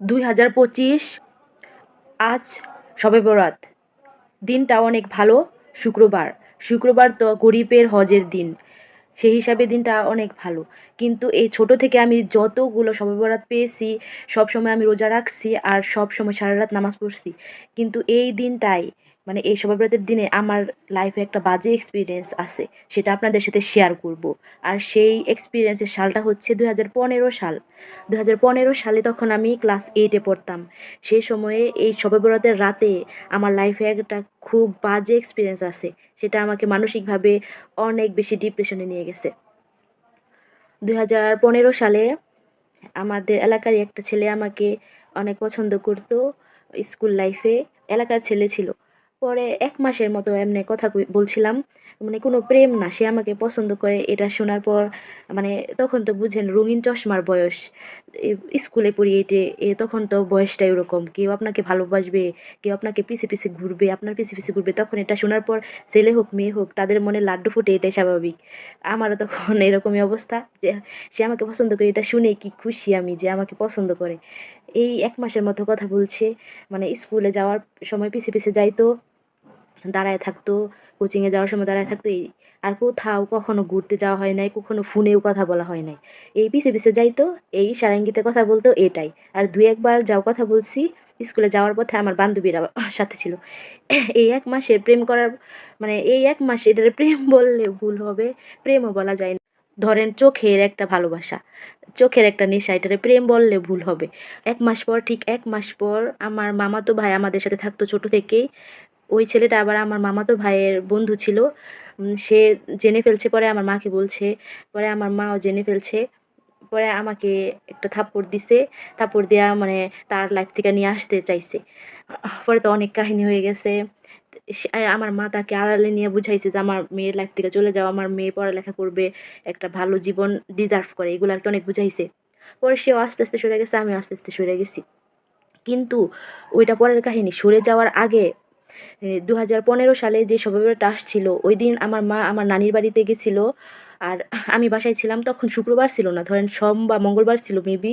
দুই হাজার পঁচিশ। আজ সবে বরাত। দিনটা অনেক ভালো, শুক্রবার। শুক্রবার তো গরিবের হজের দিন। সেই হিসাবে দিনটা অনেক ভালো। কিন্তু এই ছোট থেকে আমি যতগুলো সবে বরাত পেয়েছি সব সময় আমি রোজা রাখছি আর সব সময় সারা রাত নামাজ পড়ছি। কিন্তু এই দিনটাই মানে এই শবে দিনে আমার লাইফে একটা বাজে এক্সপিরিয়েন্স আছে, সেটা আপনাদের সাথে শেয়ার করব। আর সেই এক্সপিরিয়েন্সের সালটা হচ্ছে দু হাজার পনেরো সাল। দু হাজার পনেরো সালে তখন আমি ক্লাস এইটে পড়তাম। সেই সময়ে এই শবে বরাতের রাতে আমার লাইফে একটা খুব বাজে এক্সপিরিয়েন্স আছে, সেটা আমাকে মানসিকভাবে অনেক বেশি ডিপ্রেশনে নিয়ে গেছে। দুই হাজার পনেরো সালে আমাদের এলাকারই একটা ছেলে আমাকে অনেক পছন্দ করতো স্কুল লাইফে এলাকার ছেলে ছিল। পরে এক মাসের মতো এমনি কথা বলছিলাম। মানে কোনো প্রেম না, সে আমাকে পছন্দ করে এটা শোনার পর মানে তখন তো বুঝেন রঙিন চশমার বয়স। স্কুলে পড়ি এটে, এ তখন তো বয়সটাই ওরকম। কেউ আপনাকে ভালোবাসবে, কেউ আপনাকে পিছে পিছে ঘুরবে, আপনার পিছে পিছে ঘুরবে, তখন এটা শোনার পর ছেলে হোক, মেয়ে হোক, তাদের মনে লাড্ডু ফুটে এটাই স্বাভাবিক। আমারও তখন এরকমই অবস্থা যে, সে আমাকে পছন্দ করে, এটা শুনে কি খুশি আমি যে আমাকে পছন্দ করে। এই এক মাসের মতো কথা বলছে মানে স্কুলে যাওয়ার সময় পিছে পিছে যাইতো দাঁড়ায় থাকতো কোচিংয়ে যাওয়ার সময় দাঁড়ায় থাকতো, এই আর কোথাও কখনো ঘুরতে যাওয়া হয় নাই, কখনো ফোনেও কথা বলা হয় নাই। এই পিছে পিছে যাইতো, এই সারাঙ্গিতে কথা বলতো, এটাই। আর দুই একবার যাও কথা বলছি, স্কুলে যাওয়ার পথে আমার বান্ধবীরা সাথে ছিল। এই এক মাসে প্রেম করার মানে এই এক মাসে এটারে প্রেম বললে ভুল হবে, প্রেমও বলা যায় না। ধরেন চোখের একটা ভালোবাসা, চোখের একটা নেশা, এটারে প্রেম বললে ভুল হবে। এক মাস পর, ঠিক এক মাস পর, আমার মামাতো ভাই আমাদের সাথে থাকতো ছোট থেকেই ওই ছেলেটা আবার আমার মামাতো ভাইয়ের বন্ধু ছিল। সে জেনে ফেলছে, পরে আমার মাকে বলছে, পরে আমার মাও জেনে ফেলছে, পরে আমাকে একটা থাপ্পড় দিছে। থাপ্পড় দেওয়া মানে তার লাইফ থেকে নিয়ে আসতে চাইছে। পরে তো অনেক কাহিনী হয়ে গেছে। আমার মা তাকে আড়ালে নিয়ে বুঝাইছে যে আমার মেয়ের লাইফ থেকে চলে যাও, আমার মেয়ে পড়ালেখা করবে, একটা ভালো জীবন ডিজার্ভ করে, এগুলো আর কি অনেক বুঝাইছে। পরে সেও আস্তে আস্তে সরে গেছে আমি আস্তে আস্তে সরে গেছি। কিন্তু ওইটা পরের কাহিনী, সরে যাওয়ার আগে দু হাজার পনেরো সালে যে শবে আসছিল, ওই দিন আমার মা আমার নানির বাড়িতে গেছিল। আর আমি বাসায় ছিলাম, তখন শুক্রবার ছিল না, ধরেন সোম বা মঙ্গলবার ছিল মেবি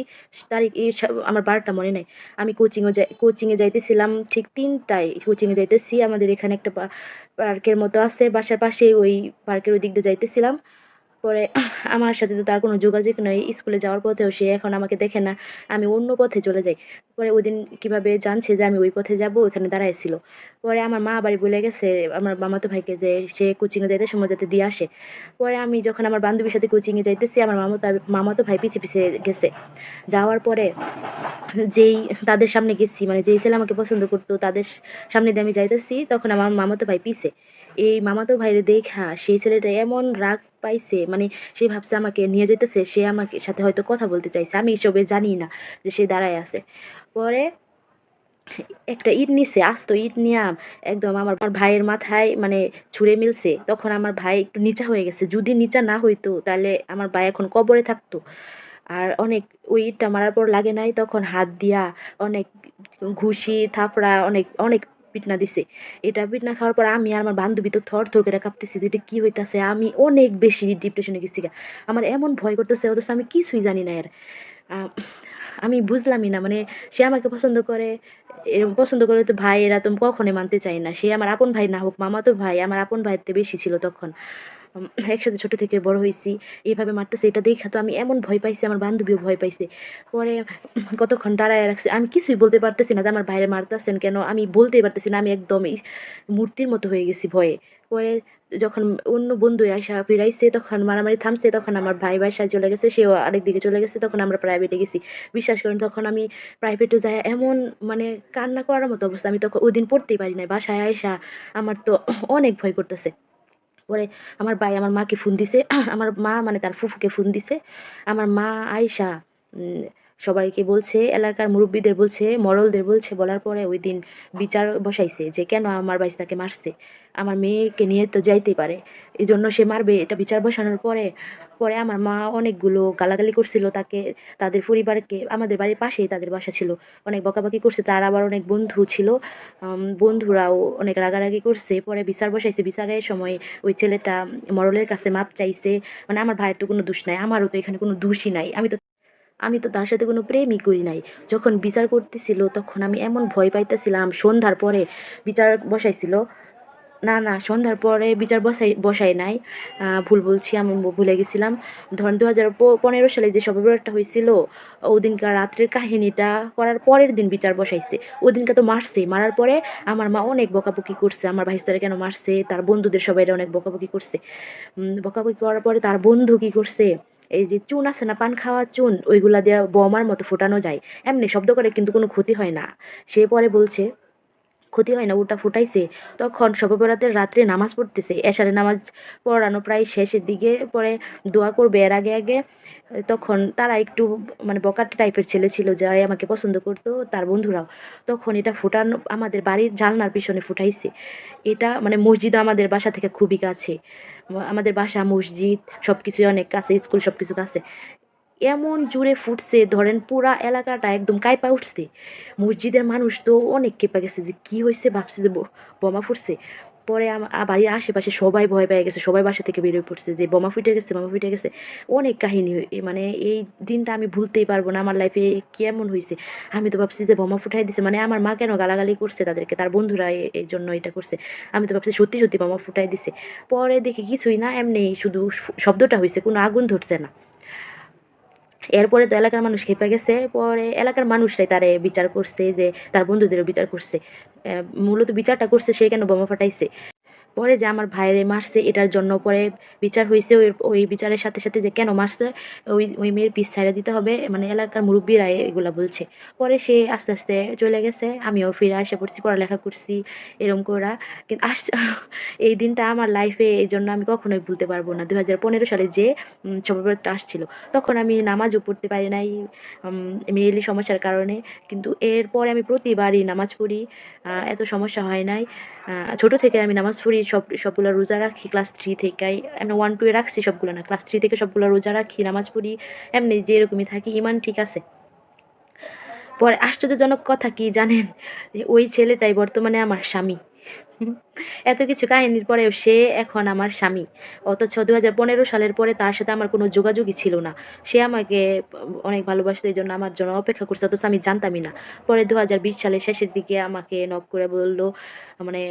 তারিখ, এই আমার বারটা মনে নাই। আমি কোচিংয়ে যাই কোচিংয়ে যাইতেছিলাম ঠিক তিনটায় কোচিংয়ে যাইতেছি, আমাদের এখানে একটা পার্কের মতো আছে, বাসার পাশে ওই পার্কের ওই দিক দিয়ে যাইতেছিলাম। পরে আমার সাথে তো তার কোনো যোগাযোগ নেই। স্কুলে যাওয়ার পথেও সে এখন আমাকে দেখে না। আমি অন্য পথে চলে যাই। পরে ওই দিন কীভাবে জানছে যে আমি ওই পথে যাব ওখানে দাঁড়াইছিল। পরে আমার মা বাড়ি বলে গেছে, আমার মামাতো ভাইকে যে সে কোচিংয়ে যাইতে সময় যাতে দিয়ে আসে। পরে আমি যখন আমার বান্ধবীর সাথে কোচিংয়ে যাইতেছি, আমার মামাতো মামাতো ভাই পিছিয়ে পিছিয়ে গেছে। যাওয়ার পরে যেই তাদের সামনে গেছি মানে যেই ছেলে আমাকে পছন্দ করতো, তাদের সামনে দিয়ে আমি যাইতেছি, তখন আমার মামাতো ভাই পিছে। এই মামাতো ভাইরে দেখা, সেই ছেলেটা এমন রাগ পাইছে মানে সে ভাবছে আমাকে নিয়ে যেতেছে সে আমাকে সাথে হয়তো কথা বলতে চাইছে, আমি এসবে জানি না যে সে দাঁড়ায় আছে। পরে একটা ইট নিছে, আস্ত ইট নিয়া একদম আমার আমার ভাইয়ের মাথায় মানে ছুঁড়ে মিলছে, তখন আমার ভাই একটু নিচা হয়ে গেছে, যদি নিচা না হইতো তাহলে আমার ভাই এখন কবরে থাকতো। আর অনেক, ওই ইটটা মারার পর লাগে নাই, তখন হাত দিয়া অনেক ঘুষি, থাপড়া, অনেক অনেক পিটনা দিছে। এটা পিটনা খাওয়ার পর আমি আমার বান্ধবী তো থর থর করে কাঁপতেছি যে কী হইতাছে, আমি অনেক বেশি ডিপ্রেশনে গেছি গা। আমার এমন ভয় করতেছে, অথচ আমি কিছুই জানি না এর। আমি বুঝলামই না মানে সে আমাকে পছন্দ করে এরকম পছন্দ করে তো ভাই এরা তো কখনোই মানতে চাই না। সে আমার আপন ভাই না হোক মামা তো ভাই আমার আপন ভাইয়ের বেশি ছিল তখন। একসাথে ছোট থেকে বড় হয়েছি, এইভাবে মারতেছে, এটা দেখা তো আমি এমন ভয় পাইছি, আমার বান্ধবীও ভয় পাইছে। পরে কতক্ষণ দাঁড়ায় রাখছে, আমি কিছুই বলতে পারতেছি না যে আমার ভাইরে মারতেছেন কেন, আমি বলতেই পারতেছি না, আমি একদমই মূর্তির মতো হয়ে গেছি ভয়ে। পরে যখন অন্য বন্ধু আসা ফিরাইছে, তখন মারামারি থামছে, তখন আমার ভাই বাসায় চলে গেছে, সেও আরেক দিকে চলে গেছে, তখন আমরা প্রাইভেটে গেছি। বিশ্বাস করেন, তখন আমি প্রাইভেটে যাই এমন মানে কান্না করার মতো অবস্থা, আমি তখন ওই দিন পড়তেই পারি না বাসায় আয়সা আমার তো অনেক ভয় করতেছে। পরে আমার ভাই আমার মাকে ফোন দিছে। আমার মা মানে তার ফুফুকে ফোন দিছে। আমার মা আয়সা সবাইকে বলছে, এলাকার মুরব্বীদের বলছে, মরলদের বলছে, বলার পরে ওই দিন বিচার বসাইছে যে কেন আমার বাইস তাকে মারছে। আমার মেয়েকে নিয়ে তো যাইতে পারে। এই জন্য সে মারবে, এটা বিচার বসানোর পরে পরে আমার মা অনেকগুলো গালাগালি করছিল তাকে, তাদের পরিবারকে, আমাদের বাড়ির পাশেই তাদের বাসা ছিল। অনেক বকাবকি করছে, তার আবার অনেক বন্ধু ছিল। বন্ধুরাও অনেক রাগারাগি করছে। পরে বিচার বসাইছে। বিচারের সময় ওই ছেলেটা মরলের কাছে মাপ চাইছে। মানে আমার ভাইয়ের তো কোনো দোষ নাই, আমারও তো এখানে কোনো দোষই নাই। আমি তো আমি তো তার সাথে কোনো প্রেমই করি নাই। যখন বিচার করতেছিল, তখন আমি এমন ভয় পাইতেছিলাম। সন্ধ্যার পরে বিচার বসাইছিল। না না, সন্ধ্যার পরে বিচার বসাই বসাই নাই। ভুল বলছি, আমি ভুলে গেছিলাম। ধরেন দু হাজার পনেরো সালে যে সবেবরাতটা হয়েছিল ওদিনকার রাত্রের কাহিনীটা করার পরের দিন বিচার বসাইছে। ওদিনকে তো মারছে মারার পরে আমার মা অনেক বকাবকি করছে। আমার ভাইস্তারে কেন মারছে? তার বন্ধুদের সবাই অনেক বকাবকি করছে। বকাবকি করার পরে তার বন্ধু কি করছে? এই যে চুন আছে না, পান খাওয়া চুন, ওইগুলা দিয়ে বোমার মতো ফোটানো যায়। এমনি শব্দ করে কিন্তু কোনো ক্ষতি হয় না। সে পরে বলছে ক্ষতি হয় না ওটা ফুটাইছে। তখন সবেবরাতের রাত্রে নামাজ পড়তেছে। এশারে নামাজ পড়ানো প্রায় শেষের দিকে পরে দোয়া করবে। এর আগে আগে তখন তারা একটু মানে বকাট টাইপের ছেলে ছিল যাই আমাকে পছন্দ করতো তার বন্ধুরাও। তখন এটা ফুটানো আমাদের বাড়ির জানলার পিছনে ফুটাইছে। এটা মানে মসজিদ আমাদের বাসা থেকে খুবই কাছে। আমাদের বাসা, মসজিদ সব কিছুই অনেক কাছে, স্কুল সব কিছু কাছে। এমন জুড়ে ফুটছে, ধরেন পুরা এলাকাটা একদম কাইপা উঠছে। মসজিদের মানুষ তো অনেক কেঁপে গেছে যে কি হয়েছে ভাবছে যে বোমা ফুটছে। পরে বাড়ির আশেপাশে সবাই ভয় পেয়ে গেছে, সবাই বাসা থেকে বেরিয়ে পড়ছে যে বোমা ফুটে গেছে, বোমা ফুটে গেছে। অনেক কাহিনী মানে এই দিনটা আমি ভুলতেই পারব না, আমার লাইফে কেমন হয়েছে আমি তো ভাবছি যে বোমা ফুটাই দিছে মানে আমার মা কেন গালাগালি করছে তাদেরকে, তার বন্ধুরা এই জন্য এটা করছে। আমি তো ভাবছি সত্যি সত্যি বোমা ফুটাই দিছে। পরে দেখি কিছুই না, এমনি শুধু শব্দটা হয়েছে কোনো আগুন ধরছে না। এরপরে তো এলাকার মানুষ খেপে গেছে। পরে এলাকার মানুষরাই তারে বিচার করছে যে, তার বন্ধুদেরও বিচার করছে। মূলত বিচারটা করছে সে কেন বোমা ফাটাইছে? পরে যে আমার ভাইরে মারছে, এটার জন্য পরে বিচার হয়েছে ওই ওই বিচারের সাথে সাথে যে কেন মারছে, ওই ওই মেয়ের পিস ছাইড়া দিতে হবে মানে এলাকার মুরব্বীরা এগুলা বলছে। পরে সে আস্তে আস্তে চলে গেছে, আমিও ফিরে আসে পড়ছি, পড়ালেখা করছি, এরম করা কিন্তু আস, এই দিনটা আমার লাইফে এই জন্য আমি কখনোই ভুলতে পারব না। দু হাজার পনেরো সালে যে সবেবরাতটা আসছিল, তখন আমি নামাজও পড়তে পারি নাই মেয়েলি সমস্যার কারণে। কিন্তু এরপরে আমি প্রতিবারই নামাজ পড়ি এত সমস্যা হয় নাই। ছোট থেকে আমি নামাজ পড়ি সব, সবগুলো রোজা রাখি ক্লাস থ্রি থেকেই এমনি ওয়ান টুয়ে রাখছি সবগুলো না। ক্লাস থ্রি থেকে সবগুলো রোজা রাখি, নামাজ পড়ি, এমনি যেরকমই থাকি, ইমান ঠিক আছে। পরে আশ্চর্যজনক কথা কি জানেন? ওই ছেলেটাই বর্তমানে আমার স্বামী। এত কিছু কাহিনীর পরেও সে এখন আমার স্বামী। অথচ দু হাজার পনেরো সালের পরে তার সাথে আমার কোনো যোগাযোগই ছিল না। সে আমাকে অনেক ভালোবাসতো, এই জন্য আমার জন্য অপেক্ষা করছে, অথচ আমি জানতামই না। পরে দু হাজার বিশ সালের শেষের দিকে আমাকে নক করে বলল মানে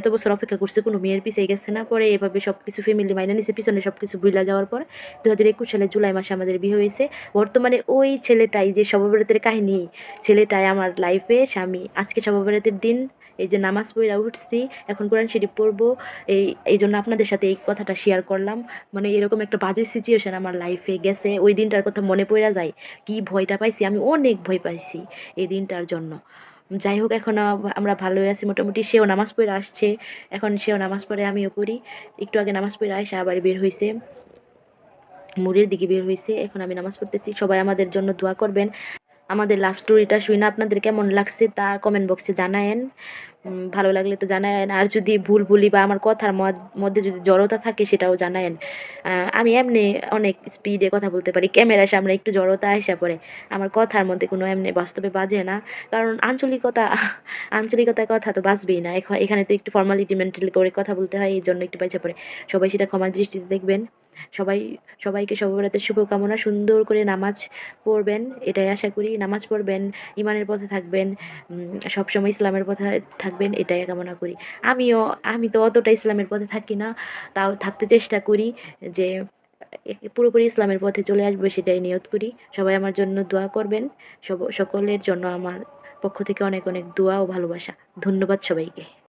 এত বছর অপেক্ষা করছে, কোনো মেয়ের পিছিয়ে গেছে না? পরে এভাবে সব কিছু ফ্যামিলি মাইনে নিছে, পিছনে সব কিছু বুইলা যাওয়ার পর দু হাজার একুশ সালে জুলাই মাসে আমাদের বিয়ে হয়েছে। বর্তমানে ওই ছেলেটাই যে সবাবরাতের কাহিনী, ছেলেটাই আমার লাইফে স্বামী। আজকে সবাবরাতের দিন এই যে নামাজ পড়া উঠছি, এখন কোরআন শরীফ পড়ব, এই এই জন্য আপনাদের সাথে এই কথাটা শেয়ার করলাম। মানে এরকম একটা বাজে সিচুয়েশন আমার লাইফে গেছে, ওই দিনটার কথা মনে পড়া যায়, কি ভয়টা পাইছি, আমি অনেক ভয় পাইছি এই দিনটার জন্য। যাই হোক, এখন আমরা ভালোই আছি মোটামুটি, সেও নামাজ পড়ে আসছে, এখন সেও নামাজ পড়ে, আমিও পড়ি। একটু আগে নামাজ পড়ে আসে আবার বের হয়েছে মুড়ের দিকে বের হয়েছে এখন আমি নামাজ পড়তেছি, সবাই আমাদের জন্য দোয়া করবেন। আমাদের লাভ স্টোরিটা শুই না। আপনাদের কেমন লাগছে তা কমেন্ট বক্সে জানায়েন। ভালো লাগলে তো জানায়েন। আর যদি ভুল ভুলি বা আমার কথার মধ্যে যদি জড়তা থাকে সেটাও জানায়েন। আমি এমনি অনেক স্পিডে কথা বলতে পারি। ক্যামেরার সামনে একটু জড়তা আসা পড়ে। আমার কথার মধ্যে কোনো এমনি বাস্তবে বাজে না। কারণ আঞ্চলিকতা আঞ্চলিকতার কথা তো বাঁচবেই না। এখ- এখানে তো একটু ফর্মালিটি মেনটেন করে কথা বলতে হয়, এই জন্য একটু বাইচা পড়ে। সবাই সেটা ক্ষমা দৃষ্টিতে দেখবেন। সবাই, সবাইকে সর্বরাতের শুভকামনা, সুন্দর করে নামাজ পড়বেন, এটাই আশা করি, নামাজ পড়বেন, ইমানের পথে থাকবেন সবসময় ইসলামের পথে থাকবেন, এটাই কামনা করি। আমিও, আমি তো অতটা ইসলামের পথে থাকি না, তাও থাকতে চেষ্টা করি যে পুরোপুরি ইসলামের পথে চলে আসবে, সেটাই নিয়ত করি। সবাই আমার জন্য দোয়া করবেন, সব, সকলের জন্য আমার পক্ষ থেকে অনেক অনেক দোয়া ও ভালোবাসা। ধন্যবাদ সবাইকে।